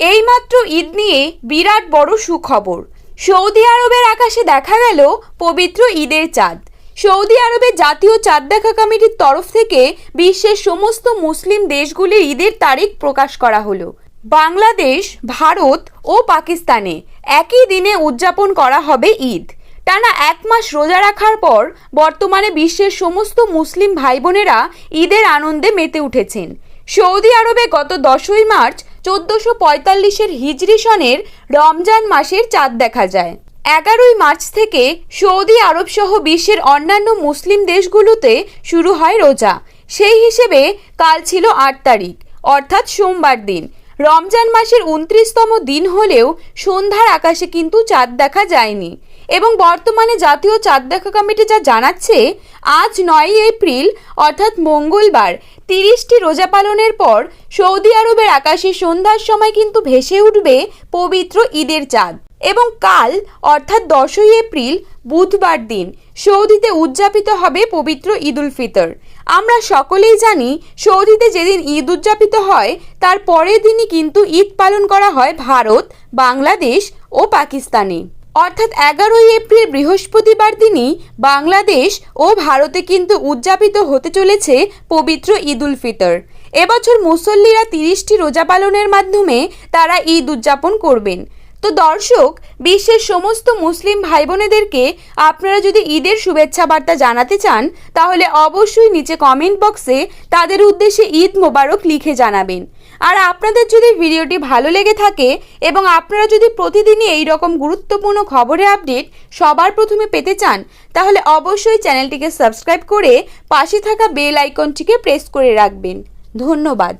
এইমাত্র ঈদ নিয়ে বিরাট বড় সুখবর। সৌদি আরবের আকাশে দেখা গেল পবিত্র ঈদের চাঁদ। সৌদি আরবের জাতীয় চাঁদ দেখা কমিটির তরফ থেকে বিশ্বের সমস্ত মুসলিম দেশগুলির ঈদের তারিখ প্রকাশ করা হলো। বাংলাদেশ, ভারত ও পাকিস্তানে একই দিনে উদযাপন করা হবে ঈদ। টানা এক মাস রোজা রাখার পর বর্তমানে বিশ্বের সমস্ত মুসলিম ভাই বোনেরা ঈদের আনন্দে মেতে উঠেছেন। সৌদি আরবে গত দশই মার্চ চোদ্দশো পঁয়তাল্লিশের হিজরি সনের রমজান মাসের চাঁদ দেখা যায়। এগারোই মার্চ থেকে সৌদি আরব সহ বিশ্বের অন্যান্য মুসলিম দেশগুলোতে শুরু হয় রোজা। সেই হিসেবে কাল ছিল আট তারিখ, অর্থাৎ সোমবার দিন। রমজান মাসের উনত্রিশতম দিন হলেও সন্ধ্যার আকাশে কিন্তু চাঁদ দেখা যায়নি। এবং বর্তমানে জাতীয় চাঁদ দেখা কমিটি যা জানাচ্ছে, আজ নয়ই এপ্রিল, অর্থাৎ মঙ্গলবার, তিরিশটি রোজা পালনের পর সৌদি আরবের আকাশে সন্ধ্যার সময় কিন্তু ভেসে উঠবে পবিত্র ঈদের চাঁদ। এবং কাল, অর্থাৎ দশই এপ্রিল, বুধবার দিন, সৌদিতে উদযাপিত হবে পবিত্র ঈদ উল ফিতর। আমরা সকলেই জানি, সৌদিতে যেদিন ঈদ উদযাপিত হয়, তার পরের দিনই কিন্তু ঈদ পালন করা হয় ভারত, বাংলাদেশ ও পাকিস্তানে। অর্থাৎ এগারোই এপ্রিল বৃহস্পতিবার দিনই বাংলাদেশ ও ভারতে কিন্তু উদযাপিত হতে চলেছে পবিত্র ঈদ উল ফিতর। এবছর মুসল্লিরা তিরিশটি রোজা পালনের মাধ্যমে তারা ঈদ উদযাপন করবেন। তো দর্শক, বিশ্বের সমস্ত মুসলিম ভাই বোনেদেরকে আপনারা যদি ঈদের শুভেচ্ছা বার্তা জানাতে চান, তাহলে অবশ্যই নিচে কমেন্ট বক্সে তাদের উদ্দেশ্যে ঈদ মোবারক লিখে জানাবেন। আর আপনাদের যদি ভিডিওটি ভালো লেগে থাকে এবং আপনারা যদি প্রতিদিনই এই রকম গুরুত্বপূর্ণ খবরের আপডেট সবার প্রথমে পেতে চান, তাহলে অবশ্যই চ্যানেলটিকে সাবস্ক্রাইব করে পাশে থাকা বেল আইকনটিকে প্রেস করে রাখবেন। ধন্যবাদ।